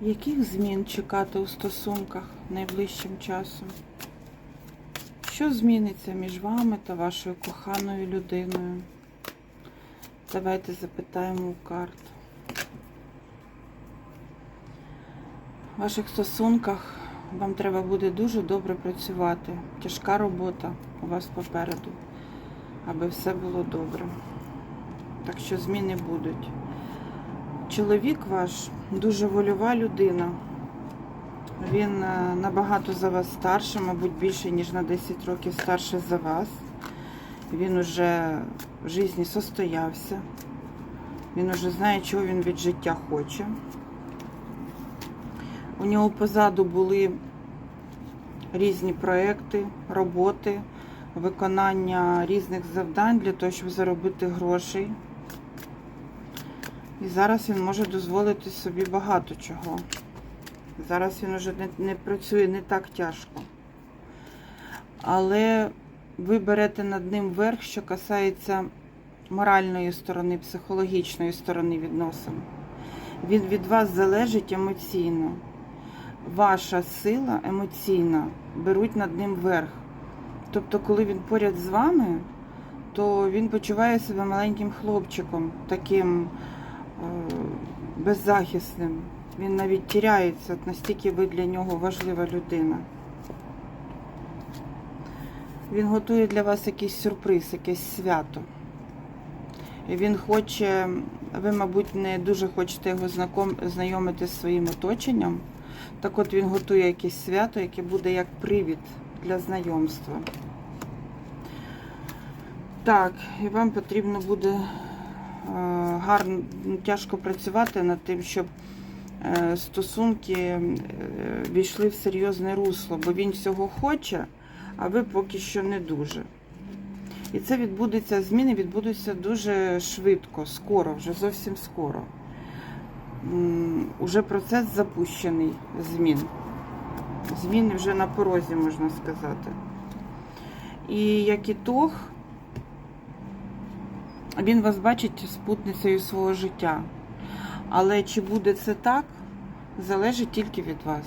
Яких змін чекати у стосунках найближчим часом? Що зміниться між вами та вашою коханою людиною? Давайте запитаємо у карт. В ваших стосунках вам треба буде дуже добре працювати. Тяжка робота у вас попереду, аби все було добре. Так що зміни будуть. Чоловік ваш дуже вольова людина. Він е, набагато за вас старший, мабуть, більше, ніж на 10 років старше за вас. Він уже в житті состоявся. Він уже знає, чого він від життя хоче. У нього позаду були різні проекти, роботи, виконання різних завдань для того, щоб заробити грошей. І зараз він може дозволити собі багато чого. Зараз він уже не, не працює не так тяжко. Але ви берете над ним верх, що касається моральної сторони, психологічної сторони відносин. Він від вас залежить емоційно. Ваша сила емоційна беруть над ним верх. Тобто, коли він поряд з вами, то він почуває себе маленьким хлопчиком, таким беззахисним. Він навіть тіряється, настільки ви для нього важлива людина. Він готує для вас якийсь сюрприз, якесь свято. І він хоче, ви, мабуть, не дуже хочете його знайомити з своїм оточенням. Так от він готує якесь свято, яке буде як привід для знайомства. Так, і вам потрібно буде гарно, ну, тяжко працювати над тим, щоб е, стосунки е, війшли в серйозне русло, бо він всього хоче, а ви поки що не дуже. І це відбудеться, зміни відбудуться дуже швидко, скоро, вже зовсім скоро. Уже процес запущений змін. Зміни вже на порозі, можна сказати. І як ітог, він вас бачить спутницею свого життя. Але чи буде це так, залежить тільки від вас.